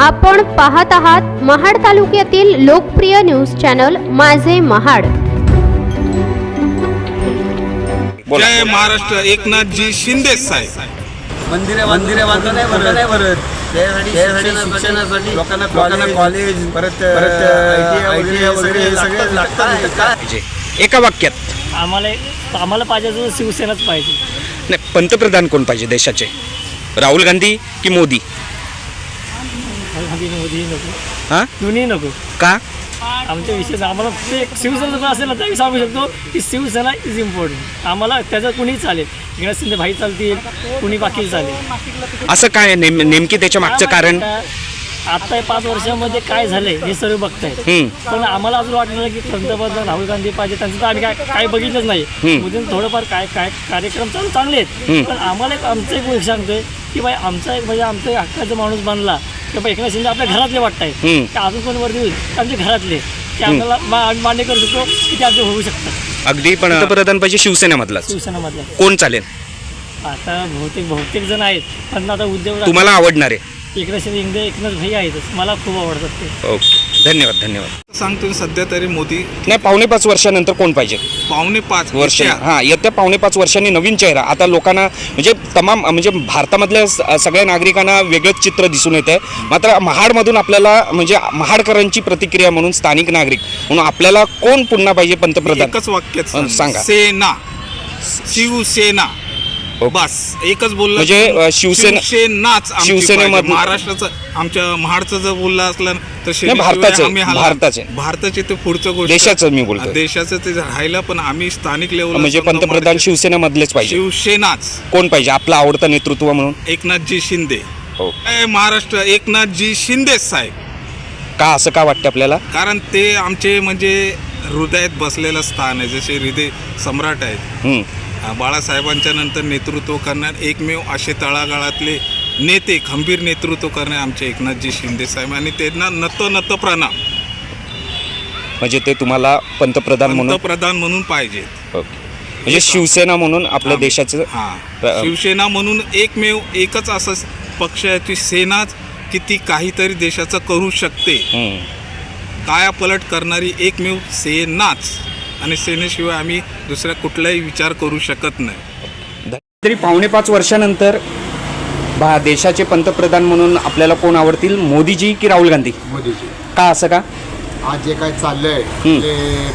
आपण पाहत आहात महाड तालुक्यातील लोकप्रिय न्यूज चॅनल माझे महाड. बोला. जय महाराष्ट्र एकनाथजी शिंदे साहेब. मंदिरे मंदिरे बांधता नाही भरत नाही भरत त्यासाठी शिक्षणासाठी लोकांना लोकांना कॉलेज परत वगैरे हे सगळे लागतात. एका वाक्यात. आम्हाला आम्हाला पाहिजे शिवसेनाच पाहिजे. नाही पंतप्रधान कोण पाहिजे देशाचे? राहुल गांधी की मोदी? गांधी मोदी नको. हां? दोन्ही नको. का? आमच्या विषय आम्हाला फक्त एक शिवसेना जर असेल ना तरी सांगू शकतो की शिवसेना इज इम्पॉर्टंट आम्हाला त्याचं कुणीही चालेल. एकनाथ शिंदे भाई चालतील कुणी बाकी चालेल. असं काय नेम नेमकी त्याच्या मागचं कारण? आता पाच वर्षामध्ये काय झालंय हे सर्व बघतायत. हम्म. पण आम्हाला अजून वाटलं की पंतप्रधान राहुल गांधी पाहिजे त्यांचं तर आम्ही काय काय बघितलंच नाही. मोदींचं थोडंफार काय काय कार्यक्रम चालू चांगले. आहेत. पण आम्हाला एक आमचं एक सांगतोय की बाई आमचा एक म्हणजे आमचा एक हक्काचा माणूस बनला. की बाई एकनाथ शिंदे आपल्या घरातले वाटतायत हम्म. की अजून कोण वरती होईल. ते आमच्या घरातले. की आपल्याला मा- मान्य करू शकतो की ते आमचे होऊ शकतात. अगदी पण पंतप्रधान पाहिजे शिवसेनेमधलाच. शिवसेनामधल्या कोण चालेल? आता बहुतेक बहुतेक जण आहेत. पण आता उद्योग तुम्हाला आवडणार. आहे एकनाथ शिंदे एकनाथ भाई आहेतच. मला खूप आवडतात ते. ओके. धन्यवाद धन्यवाद सांगतो सध्या तरी मोदी नाही पावणे पाच वर्षानंतर कोण पाहिजे पावणे पाच वर्ष. हां येत्या पावणे पाच वर्षांनी नवीन चेहरा आता लोकांना म्हणजे तमाम म्हणजे भारतामधल्या स- सगळ्या नागरिकांना वेगळंच चित्र दिसून येतं मात्र महाडमधून आपल्याला म्हणजे महाडकरांची प्रतिक्रिया म्हणून स्थानिक नागरिक म्हणून आपल्याला कोण पुन्हा पाहिजे पंतप्रधान एकच वाक्यात हं, सांग. सांगा. सेना शिवसेना. बस एकच बोलला म्हणजे, शिवसेना- शिवसेनाच शिवसेनेमधून-. महाराष्ट्राचं आमच्या महाडचं जर बोललं असलं तर शेतीशिवाय भारताचं, आम्ही. भारताचं. भारताचे ते पुढचं गोष्ट देशाचं मी बोलतोय. देशाचं ते राहिलं पण आम्ही स्थानिक लेवल म्हणजे पंतप्रधान शिवसेनेमधलेच पाहिजे शिवसेनाच कोण पाहिजे आपलं आवडतं नेतृत्व म्हणून एकनाथजी शिंदे हो जय महाराष्ट्र एकनाथजी शिंदे साहेब का असं का वाटतं आपल्याला कारण ते आमचे म्हणजे हृदयात बसलेलं स्थान आहे जसे हृदय सम्राट आहेत हम्म. बाळासाहेबांच्या नंतर नेतृत्व करणार एकमेव असे तळागाळातले नेते खंबीर नेतृत्व करणे आमचे एकनाथजी शिंदे साहेब आणि त्यांना नत नत प्रणाम. म्हणजे ते तुम्हाला पंतप्रधान म्हणून? पंतप्रधान म्हणून पाहिजे ओके. म्हणजे शिवसेना म्हणून आपल्या देशाचं हा. शिवसेना म्हणून एकमेव एकच असं पक्ष आहे की सेनाच की ती काहीतरी देशाचं करू शकते. हम्म. काया पलट करणारी एकमेव सेनाच. आणि सेनेशिवाय आम्ही दुसऱ्या कुठलाही विचार करू शकत नाही तरी पावणे पाच वर्षानंतर भा देशाचे पंतप्रधान म्हणून आपल्याला कोण आवडतील मोदीजी की राहुल गांधी मोदीजी का असं का आज जे काय चाललंय. ते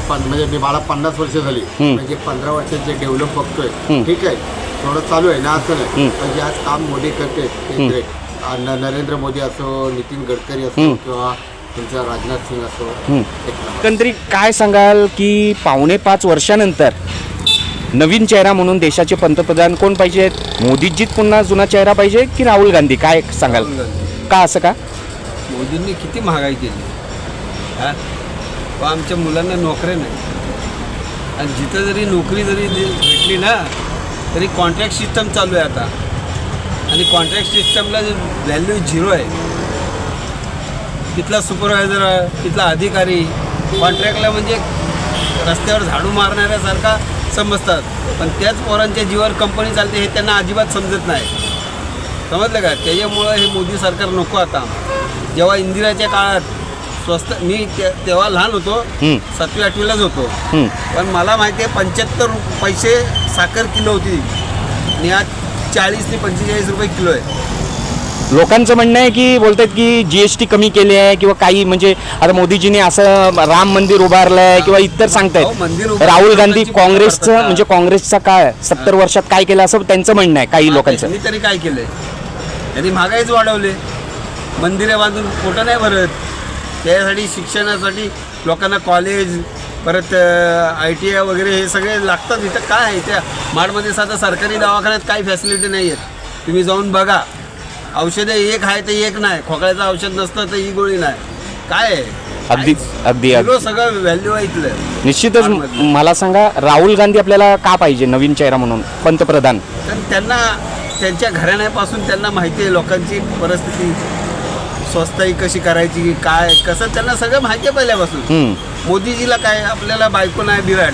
म्हणजे मी मला पन्नास वर्ष झाली. म्हणजे पंधरा वर्षात जे डेव्हलप बघतोय. ठीक आहे थोडं चालू आहे ना असं नाही हम्म. पण जे आज काम मोदी करते ते नरेंद्र मोदी असो नितीन गडकरी असो. किंवा तुमचा राजनाथ सिंग असो हम्म. एक नंबर. एकंदरीत काय सांगाल की पावणे पाच वर्षानंतर नवीन चेहरा म्हणून देशाचे पंतप्रधान कोण पाहिजेत मोदीजीत पुन्हा जुना चेहरा पाहिजे की राहुल गांधी? काय सांगाल? का असं का? मोदींनी किती महागाई केली? हा? व आमच्या मुलांना नोकऱ्या नाही. आणि जिथं जरी नोकरी जरी दे- भेटली ना तरी कॉन्ट्रॅक्ट सिस्टम चालू आहे आता. आणि कॉन्ट्रॅक्ट सिस्टमला व्हॅल्यू झिरो आहे तिथला सुपरवायझर तिथला अधिकारी कॉन्ट्रॅक्टला म्हणजे रस्त्यावर झाडू मारणाऱ्यासारखा समजतात. पण त्याच पोरांच्या जीवावर कंपनी चालते हे त्यांना अजिबात समजत नाही. समजलं का? त्याच्यामुळं हे मोदी सरकार नको आता. जेव्हा इंदिराच्या काळात स्वस्त मी तेव्हा लहान होतो. सातवी आठवीलाच होतो. पण मला माहिती आहे पंच्याहत्तर पैसे साखर किलो होती. आणि आज चाळीस ते पंचेचाळीस रुपये किलो आहे. लोकांचं म्हणणं आहे की बोलतात की जीएसटी कमी केली आहे किंवा काही म्हणजे आता मोदीजीने असं राम मंदिर उभारलंय किंवा इतर सांगतायत. उभारलं राहुल गांधी काँग्रेसचं. म्हणजे काँग्रेसचा काय सत्तर वर्षात काय केलं असं त्यांचं म्हणणं आहे काही लोकांचं. तरी काय केलंय? त्यांनी महागाईच वाढवले. मंदिरे बांधून पोटं नाही भरत. त्यासाठी शिक्षणासाठी लोकांना कॉलेज परत आय टी आय वगैरे हे सगळे लागतात. इथं काय आहे? त्या माडमध्ये साधा सरकारी दवाखान्यात काही फॅसिलिटी नाही आहेत तुम्ही जाऊन बघा. औषधं एक आहे तर एक नाही. खोकल्याचं औषध नसतं तर ही गोळी नाही. काय? आहे अगदी अगदी सगळं व्हॅल्यू आहे इथलं. निश्चितच माडमध्ये. मला सांगा राहुल गांधी आपल्याला का पाहिजे नवीन चेहरा म्हणून? पंतप्रधान. त्यांना त्यांच्या घराण्यापासून त्यांना माहिती आहे लोकांची परिस्थिती. स्वस्ताई कशी करायची काय कसं त्यांना सगळं माहिती आहे पहिल्यापासून. हम्म. मोदीजीला काय? आपल्याला बायको नाही बिराड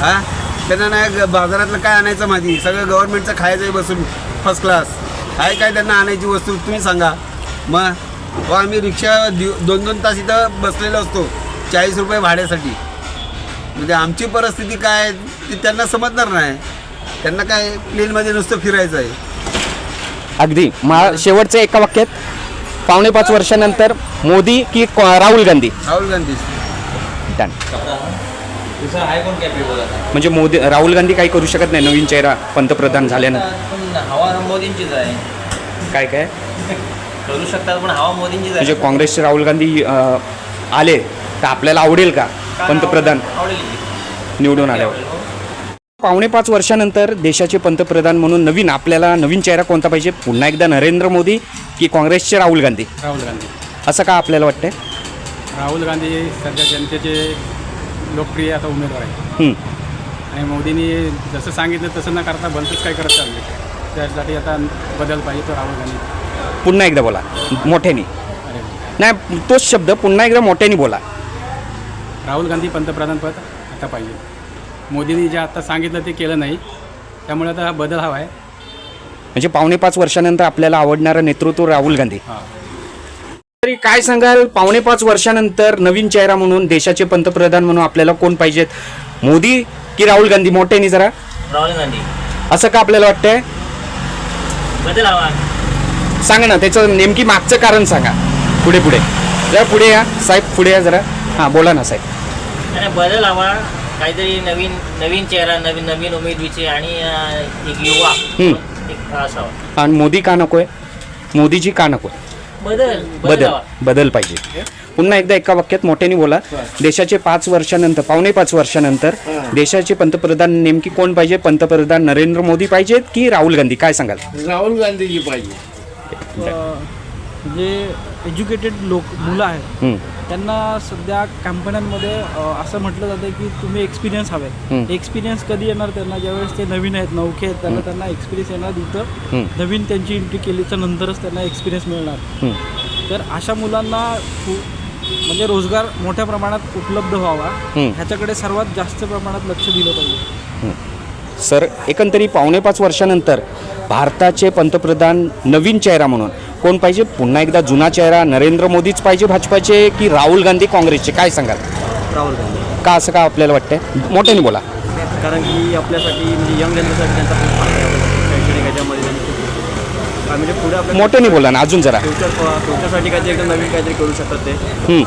हा? त्यांना नाही ग- बाजारातलं काय आणायचं माहिती? सगळं गव्हर्नमेंटचं खायचं बसून. फर्स्ट क्लास काय काय त्यांना आणायची वस्तू तुम्ही सांगा. मग व आम्ही रिक्षा दिव दोन दोन तास इथं बसलेलो असतो. चाळीस रुपये भाड्यासाठी. म्हणजे आमची परिस्थिती काय ती त्यांना समजणार नाही. त्यांना काय प्लेनमध्ये नुसतं फिरायचं आहे. अगदी. मा शेवटचं एका वाक्यात पावणे पाच वर्षानंतर मोदी की को- राहुल गांधी? राहुल गांधी. डन म्हणजे मोदी राहुल गांधी काही करू शकत नाही नवीन चेहरा पंतप्रधान झाल्यानंतर पण हवा मोदींचीच आहे. काय काय? करू शकतात पण हवा मोदींचीच म्हणजे आहे काँग्रेसचे राहुल गांधी अं, आले तर आपल्याला आवडेल का? पंतप्रधान आवडेल? की? निवडून आल्यावर. आवडेल, हो. पावणे पाच वर्षानंतर देशाचे पंतप्रधान म्हणून नवीन आपल्याला नवीन चेहरा कोणता पाहिजे? पुन्हा एकदा नरेंद्र मोदी की काँग्रेसचे राहुल गांधी? राहुल गांधी. असं का आपल्याला वाटतंय? राहुल गांधी सध्या जनतेचे लोकप्रिय आता उमेदवार आहे हं. आणि मोदींनी जसं सांगितलं तसं न करता भलतंच काय करत चालले. त्यासाठी आता बदल पाहिजे तो राहुल गांधी. पुन्हा एकदा बोला. मोठ्याने. अरे. नाही तोच शब्द पुन्हा एकदा मोठ्याने बोला. राहुल गांधी पंतप्रधानपद आता पाहिजे. मोदींनी जे आता सांगितलं ते केलं नाही. त्यामुळे आता हा बदल हवा आहे. म्हणजे पावणे पाच वर्षानंतर आपल्याला आवडणारं नेतृत्व राहुल गांधी. हां. तरी काय सांगाल? पावणे पाच वर्षानंतर नवीन चेहरा म्हणून देशाचे पंतप्रधान म्हणून आपल्याला कोण पाहिजेत? मोदी की राहुल गांधी? मोठ्याने जरा? राहुल गांधी. असं का आपल्याला वाटतंय? बदल हवा. सांगा ना त्याचं नेमकी मागचं कारण सांगा. पुढे पुढे. जरा पुढे या. साहेब पुढे या जरा. हां बोला ना साहेब. आणि बदल हवा. काहीतरी नवीन नवीन चेहरा नवीन नवीन उमेदवीचे आणि अं, एक युवा. हम्म. एक असावा आणि मोदी का नकोय? मोदीजी का नकोय? बदल बदल बदल पाहिजे. पुन्हा एकदा एका वाक्यात मोठ्याने बोला. देशाचे पाच वर्षानंतर पावणे पाच वर्षानंतर देशाचे पंतप्रधान नेमकी कोण पाहिजे? पंतप्रधान नरेंद्र मोदी पाहिजेत की राहुल गांधी? काय सांगाल? राहुल गांधीजी पाहिजे. जे एज्युकेटेड लोक मुलं आहेत त्यांना सध्या कंपन्यांमध्ये असं म्हटलं जातं की तुम्ही एक्सपिरियन्स. हवे एक्सपिरियन्स कधी येणार त्यांना ज्यावेळेस ते नवीन आहेत नौके आहेत त्यांना त्यांना एक्सपिरियन्स येणार. इथं नवीन त्यांची एंट्री केलीच्या नंतरच त्यांना एक्सपिरियन्स मिळणार. तर अशा मुलांना म्हणजे रोजगार मोठ्या प्रमाणात उपलब्ध व्हावा. ह्याच्याकडे सर्वात जास्त प्रमाणात लक्ष दिलं पाहिजे सर एकंदरीत पावणे पाच वर्षानंतर भारताचे पंतप्रधान नवीन चेहरा म्हणून कोण पाहिजे? पुन्हा एकदा जुना चेहरा नरेंद्र मोदीच पाहिजे भाजपाचे की राहुल गांधी काँग्रेसचे? काय सांगाल? राहुल गांधी. का असं का आपल्याला वाटतंय? मोठ्याने बोला. कारण की आपल्यासाठी म्हणजे यंग जनरेसाठी त्यांचा खूप फायदा आहे. शैक्षणिक याच्यामध्ये म्हणजे पुढे मोठ्याने बोला ना अजून जरा. फ्युचर फ्युचरसाठी काहीतरी एकदम नवीन काहीतरी करू शकतात ते.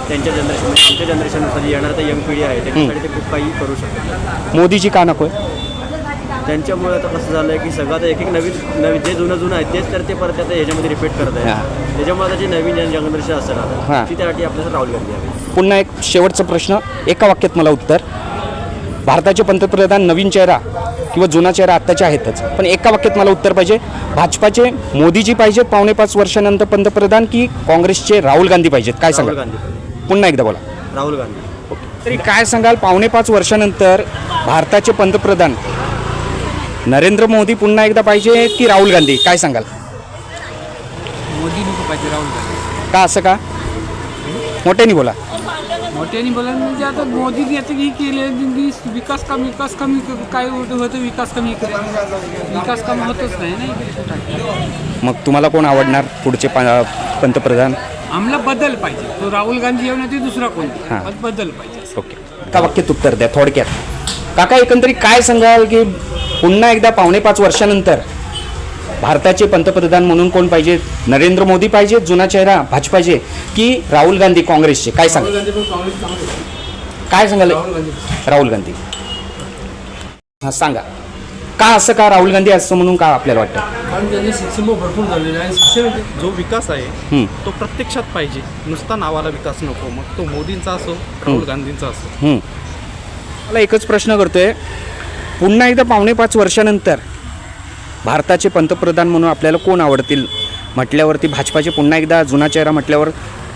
त्यांच्या जनरेशन आमच्या जनरेशननुसार येणार तर यंग पिढी आहे त्यांच्यासाठी ते खूप काही करू शकतात. मोदीजी का नकोय त्यांच्यामुळे आता कसं झालं आहे की सगळं आता एक एक नवीन नवीन जे जुनं जुनं आहे तेच तर ते परत आता याच्यामध्ये रिपीट करत. आहे त्याच्यामुळे आता जी नवीन जनरेशन असेल. आता ती त्यासाठी आपल्याला राहुल गांधी हवी पुन्हा एक शेवटचा प्रश्न एका वाक्यात मला उत्तर. भारताचे पंतप्रधान नवीन चेहरा किंवा जुना चेहरा आत्ताचे आहेतच. पण एका वाक्यात मला उत्तर पाहिजे भाजपाचे मोदीजी पाहिजेत पावणे पाच वर्षानंतर पंतप्रधान की काँग्रेसचे राहुल गांधी पाहिजेत? काय सांगाल. पुन्हा एकदा बोला. राहुल गांधी. तरी काय सांगाल? पावणे पाच वर्षानंतर भारताचे पंतप्रधान नरेंद्र मोदी पुन्हा एकदा पाहिजे की राहुल गांधी? काय सांगाल? मोदी नको पाहिजे राहुल गांधी. का असं का? मोठ्याने बोला. मोठ्याने बोला म्हणजे आता मोदीने आता ही केले विकास काम विकास कमी काय होतं विकास कमी विकास कमी होतच नाही ना मग तुम्हाला कोण आवडणार पुढचे पंतप्रधान? आम्हाला बदल पाहिजे. तो राहुल गांधी येऊन ते दुसरा कोण? बदल पाहिजे. ओके. एका वाक्यात उत्तर द्या? थोडक्यात. काका एकंदरीत काय सांगाल की पुन्हा एकदा पावणे पाच वर्षानंतर भारताचे पंतप्रधान म्हणून कोण पाहिजे? नरेंद्र मोदी पाहिजे जुना चेहरा भाजपाचे की राहुल गांधी काँग्रेसचे? काय सांगाल? काय सांगाल? राहुल गांधी. हां सांगा. का असं का राहुल गांधी असं म्हणून का आपल्याला वाटतं? कारण त्यांनी शिक्षण भरपूर झालेलं आहे शिक्षण जो विकास आहे हं, तो प्रत्यक्षात पाहिजे. नुसता नावाला विकास नको. मग तो मोदींचा असो राहुल गांधींचा असो. हं. मला एकच प्रश्न करतोय. पुन्हा एकदा पावणे पाच वर्षानंतर भारताचे पंतप्रधान म्हणून आपल्याला कोण आवडतील? म्हटल्यावरती भाजपाचे पुन्हा एकदा जुना चेहरा म्हटल्यावर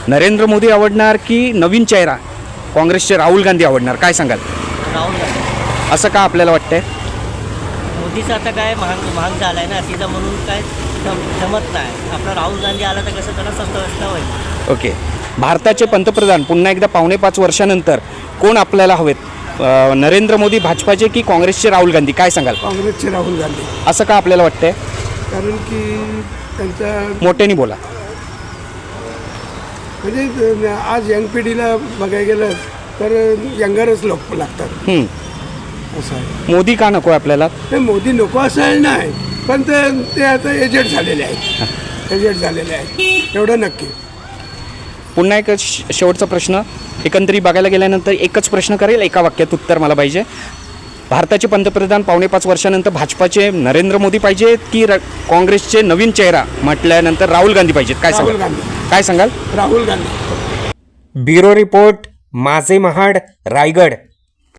नरेंद्र मोदी आवडणार की नवीन चेहरा? काँग्रेसचे राहुल गांधी आवडणार काय सांगाल? राहुल गांधी. असं का आपल्याला वाटतंय? मोदीचं आता काय महाग महाग झाला आहे ना तिथं म्हणून काय जम जमत नाही. आपला राहुल गांधी आला तर कसं त्याला स्वस्त होईल? ओके. भारताचे पंतप्रधान पुन्हा एकदा पावणे पाच वर्षानंतर कोण आपल्याला हवेत? नरेंद्र मोदी भाजपाचे की काँग्रेसचे राहुल गांधी? काय सांगाल? काँग्रेसचे राहुल गांधी. असं का आपल्याला वाटतंय? कारण की त्यांच्या मोठ्याने बोला. म्हणजे आज यंग पिढीला बघायला गेलं तर यंगरच लोक लागतात. असं आहे. मोदी का नको आहे आपल्याला? नाही मोदी नको असं नाही. पण ते ते आता एजेड झालेले आहेत. एजेड झालेले आहेत. एवढं नक्की. पुन्हा एक शेवटचा प्रश्न. एकंदरीत बघायला गेल्यानंतर एकच प्रश्न करेल एका वाक्यात उत्तर मला पाहिजे. भारताचे पंतप्रधान पावणे पाच वर्षानंतर भाजपाचे नरेंद्र मोदी पाहिजेत की र- काँग्रेसचे नवीन चेहरा म्हटल्यानंतर राहुल गांधी पाहिजेत? काय राहुल सांगाल गांधी. काय सांगाल? राहुल गांधी. ब्युरो रिपोर्ट माझे महाड रायगड.